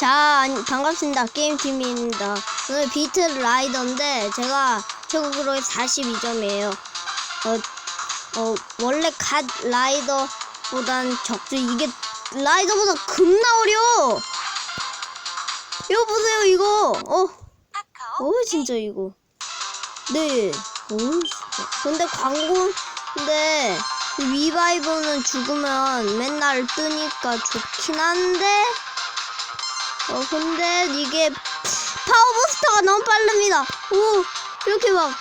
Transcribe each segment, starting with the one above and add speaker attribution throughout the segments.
Speaker 1: 자, 반갑습니다. 게임팀입니다. 오늘 비트 라이더인데, 제가 최고기록이 42점이에요. 어, 어, 원래 갓 라이더보단 적죠. 이게 라이더보다 겁나 어려워! 이거 보세요, 이거! 어, 어, 진짜 이거. 네. 오, 진짜. 근데 광고인데, 이 리바이브는 죽으면 맨날 뜨니까 좋긴 한데, 어, 근데 이게 파워부스터가 너무 빠릅니다. 오, 이렇게 막,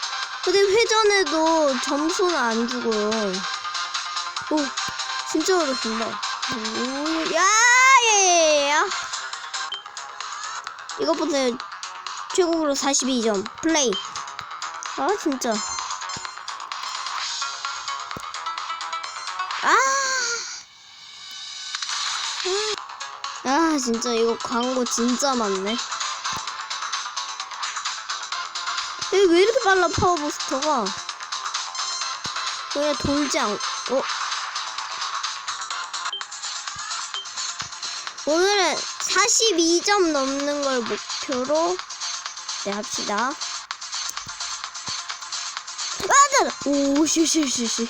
Speaker 1: 근데 회전해도 점수는 안 주고요. 오, 진짜 어렵습니다. 오, 야, 예, 예, 야. 이거 보세요. 최고로 42점. 플레이. 아, 진짜. 아. 아 진짜 이거 광고 진짜 많네. 왜, 왜 이렇게 빨라 파워부스터가? 그냥 돌지 않. 어? 오늘은 42점 넘는 걸 목표로 네 합시다. 맞아! 오, 쉬쉬쉬쉬.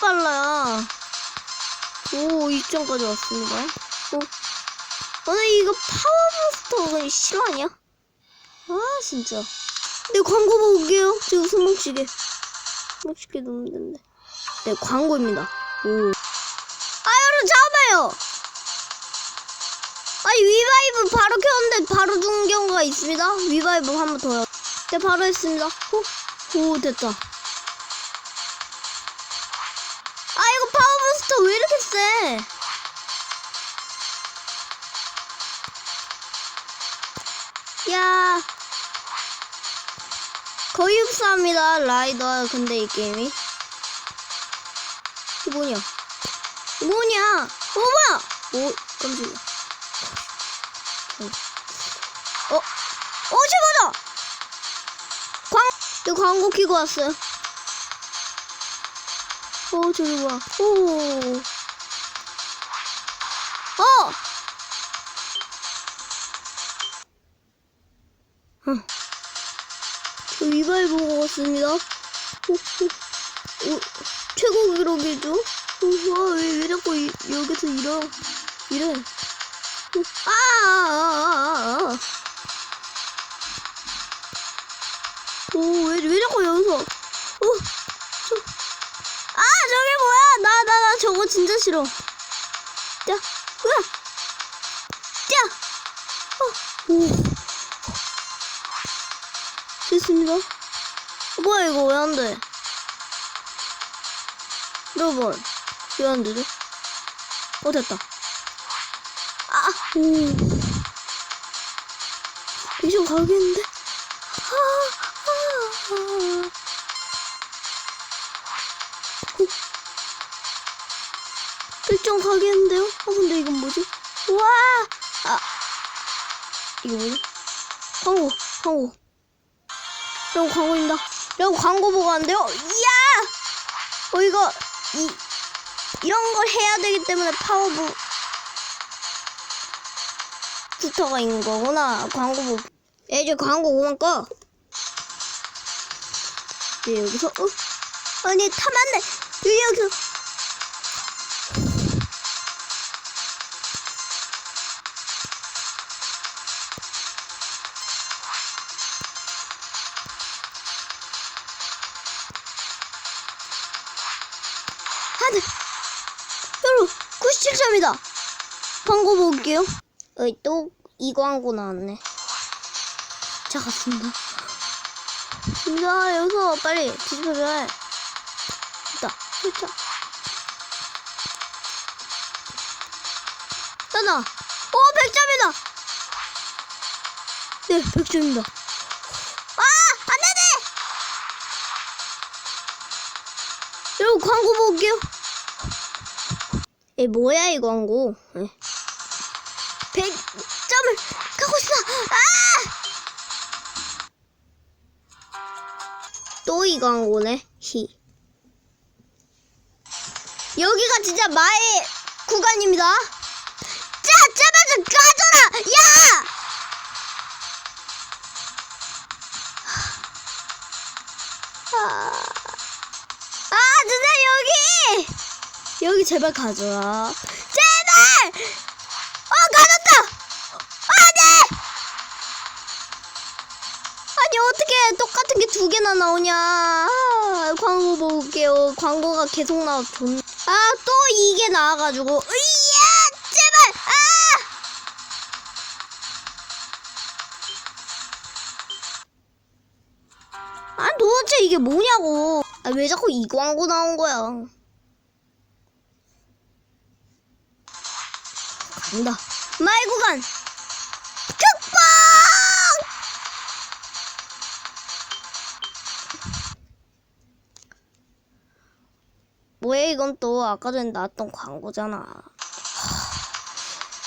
Speaker 1: 빨라요. 오, 2점까지 왔습니다. 오. 오늘 이거 파워부스터 그냥 실화냐? 아, 진짜. 네, 광고 올게요. 지금 숨막히게. 숨막히게 놓으면 된대. 네, 광고입니다. 오. 아, 여러분, 잡아요! 아니, 위바이브 바로 켰는데 바로 죽는 경우가 있습니다. 위바이브 한 번 더요. 네, 바로 했습니다. 오, 오 됐다. 세? 야 거의 흡사합니다 라이더 근데 이 게임이 뭐냐 뭐냐 어 뭐야 오 깜짝이야 어? 어 최고다 광, 저 광고 키고 왔어요 어, 저기 뭐야. 오. 이발 보고 왔습니다. 최고 기록이죠? 오, 와, 왜, 왜 자꾸 이, 여기서 이래. 오, 아, 아, 아, 아, 아. 오, 왜, 왜 자꾸 여기서. 오, 저, 아 저게 뭐야 나 나 나 저거 진짜 싫어 자 어, 뭐야 이거 왜 안 돼 여러분 왜 안 되죠 어 됐다 아오 미션 가겠는데 아, 아, 아. 일정 가겠는데요? 어 근데 이건 뭐지? 우와! 아 이게 뭐지? 광고 광고 이거 광고입니다 이거 광고 보고 안 돼요? 이야! 어 이거 이 이런 걸 해야 되기 때문에 파워부 부터가 있는 거구나 광고 보고 야 이제 광고 그만 꺼 네, 여기서 어? 아니 돼! 여기 여기서 어이 또이 광고 나왔네. 자 갔습니다 자 여기서 빨리 뒤집어줘야 해. 됐다. 그렇죠 됐다. 오 100점이다. 네 100점입니다. 아 안되네! 여러분 광고 볼게요. 에 뭐야 이 광고? 에. 또이 광고네 히 여기가 진짜 마의 구간입니다. 자, 제발 좀 가져라! 야! 아, 아, 진짜 여기! 여기 제발 가져라. 아니, 어떻게 똑같은 게 두 개나 나오냐. 아, 광고 볼게요. 광고가 계속 나와. 존... 아, 또 이게 나와가지고. 으이야! 제발! 아! 아, 도대체 이게 뭐냐고. 아, 왜 자꾸 이 광고 나온 거야. 간다. 마이구간! 뭐야 이건 또 아까 전에 나왔던 광고잖아.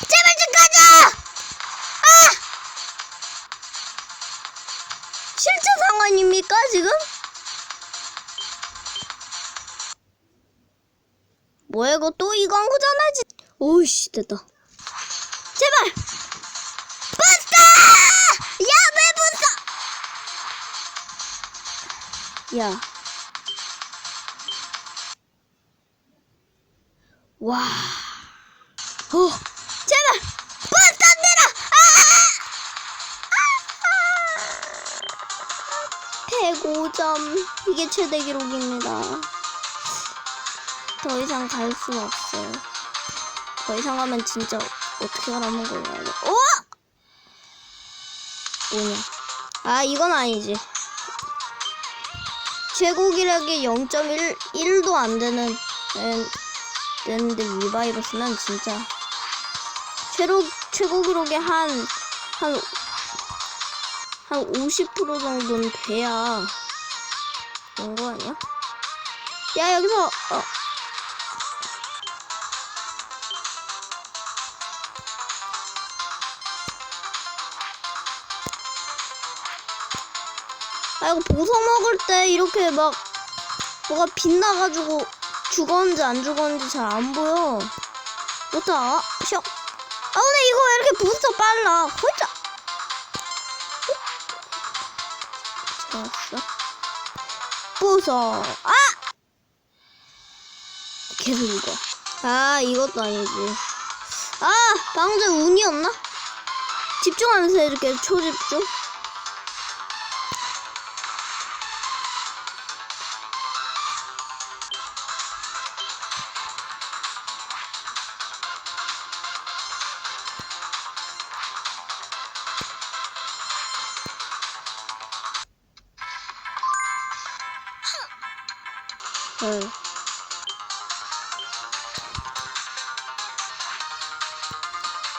Speaker 1: 제발 좀 가자! 아! 실제 상황입니까 지금? 뭐야 이거 또 이 광고잖아 지. 오이씨 됐다. 제발! 부스터! 야왜 부스터! 야. 와. 어, 제발! 버스 안 내라! 아! 105점. 이게 최대 기록입니다. 더 이상 갈순 없어요. 더 이상 가면 진짜 어떻게 가라는 거야. 어? 뭐냐. 아, 이건 아니지. 최고 기록이 0.1, 1도 안 되는, 음, 되는데 위바이러스는 진짜 최고 최고 기록의 한한 한50% 정도는 돼야 된거 아니야? 야 여기서 어. 아 이거 보석 먹을 때 이렇게 막 뭐가 빛나가지고 죽었는지 안 죽었는지 잘 안 보여. 좋다. 쇼. 아, 근데 이거 왜 이렇게 부스터 빨라? 홀짝. 좋았어. 부서. 아! 계속 이거. 아, 이것도 아니지. 아, 방금 전 운이었나? 집중하면서 해줄게, 초집중. 응.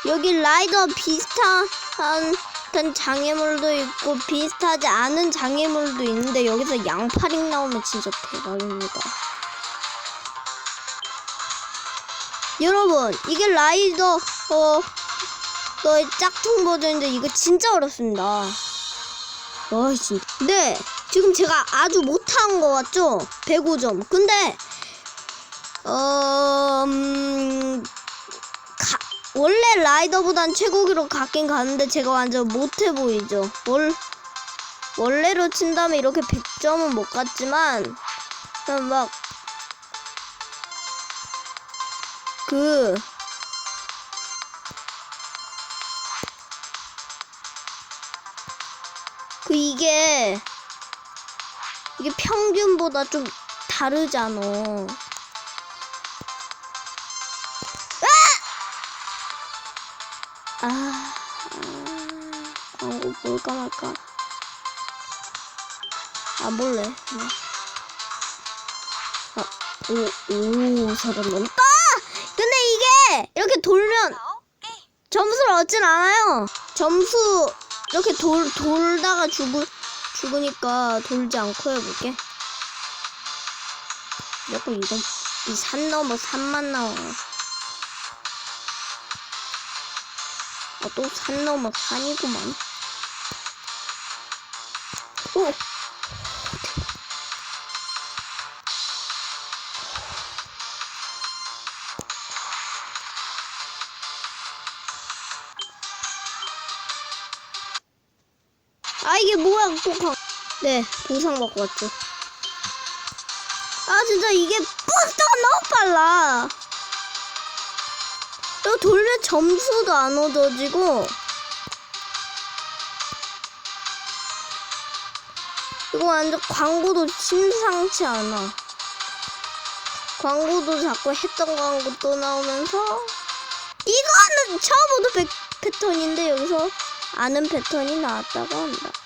Speaker 1: 여기 라이더 비슷한 한 장애물도 있고 비슷하지 않은 장애물도 있는데 여기서 양파링 나오면 진짜 대박입니다. 여러분 이게 라이더 어 너의 짝퉁 버전인데 이거 진짜 어렵습니다. 와 진짜. 네 지금 제가 아주 못 한거 같죠? 105점. 근데 어 음, 가, 원래 라이더보단 최고 기록 갖긴 가는데 제가 완전 못해 보이죠. 월 원래로 친다면 이렇게 100점은 못 갔지만 그냥 막 그, 그 이게, 이게 평균보다 좀 다르잖아. 아! 아, 광고 볼까 말까. 안 볼래. 그냥. 아, 오, 오, 사람 넘다! 근데 이게 이렇게 돌면 점수를 얻진 않아요. 점수 이렇게 돌 돌다가 죽을 죽으니까 돌지 않고 해볼게. 자꾸 이거 이 산 넘어 산만 나와요. 아, 또 산 넘어 산이구만. 오! 네 보상 받고 왔죠. 아 진짜 이게 부스터가 너무 빨라. 이거 돌면 점수도 안 얻어지고. 이거 완전 광고도 심상치 않아. 광고도 자꾸 했던 광고 또 나오면서. 이거는 처음 보는 배- 패턴인데 여기서 아는 패턴이 나왔다고 한다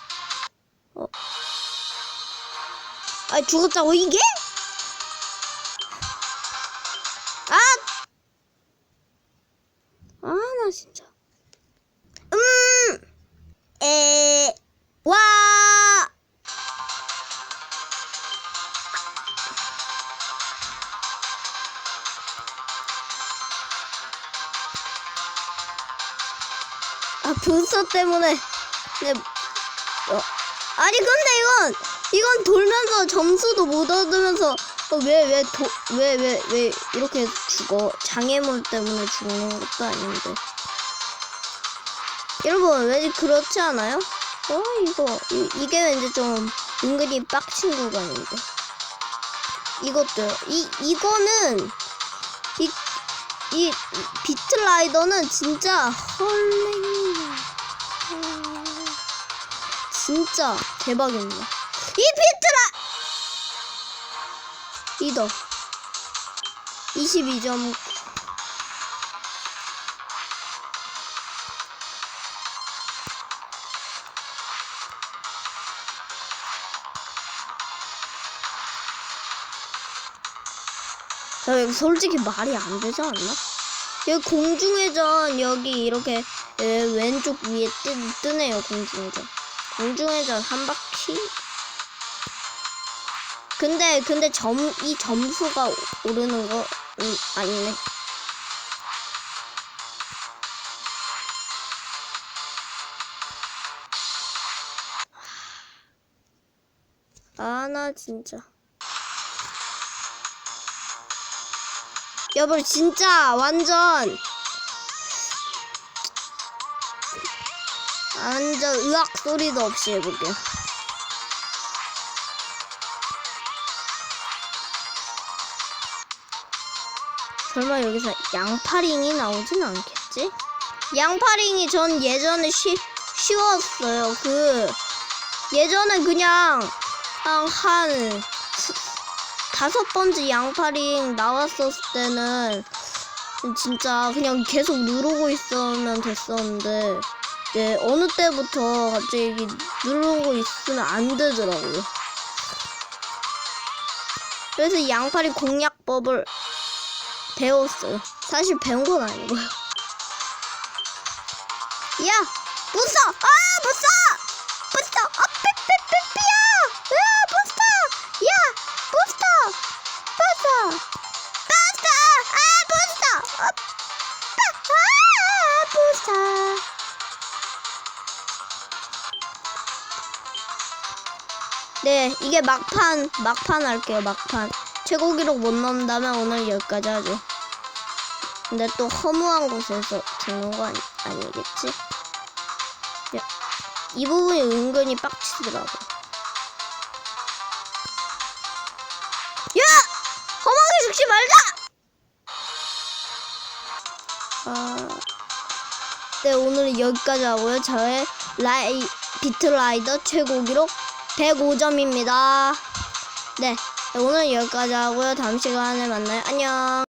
Speaker 1: 아 죽었다고 이게? 아! 아, 나 진짜. 음! 에, 와! 아, 분서 때문에. 네. 어. 아니, 근데 이건, 이건 돌면서 점수도 못 얻으면서, 어, 왜, 왜, 도, 왜, 왜, 왜, 이렇게 죽어. 장애물 때문에 죽는 것도 아닌데. 여러분, 왠지 그렇지 않아요? 어, 이거, 이, 이게 왠지 좀 은근히 빡친 구간인데. 이것도요. 이, 이거는, 이, 이, 비트라이더는 진짜 헐랭이야. 아, 진짜 대박입니다. 이 비트라! 리더. 22점. 자, 여기 솔직히 말이 안 되지 않나? 여기 공중회전 여기 이렇게 에, 왼쪽 위에 뜨, 뜨네요 공중회전 공중회전 한 바퀴 근데 근데 점 이 점수가 오- 오르는 거 음, 아니네. 아 나 진짜. 여러분 진짜 완전. 완전 의학 소리도 없이 해볼게요. 설마 여기서 양파링이 나오진 않겠지? 양파링이 전 예전에 쉬, 쉬웠어요. 그 예전에 그냥 한, 한 스- 다섯 번째 양파링 나왔었을 때는 진짜 그냥 계속 누르고 있으면 됐었는데 네, 어느 때부터 갑자기 누르고 있으면 안 되더라고요. 그래서 이 양파리 공략법을 배웠어요. 사실 배운 건 아니고요. 야! 부숴! 아! 부숴! 부숴! 아! 삐삐삐삐야! 으아! 부숴! 야! 부숴! 부숴! 부숴! 아! 부숴! 아! 아! 부숴! 네, 이게 막판, 막판 할게요, 막판. 최고 기록 못 넘는다면 오늘 여기까지 하죠. 근데 또 허무한 곳에서 죽는 거 아니, 아니겠지? 야, 이 부분이 은근히 빡치더라고. 야! 험하게 죽지 말자! 아, 네, 오늘은 여기까지 하고요. 저의 라이, 비트라이더 최고 기록 105점입니다. 네, 오늘 여기까지 하고요. 다음 시간에 만나요. 안녕.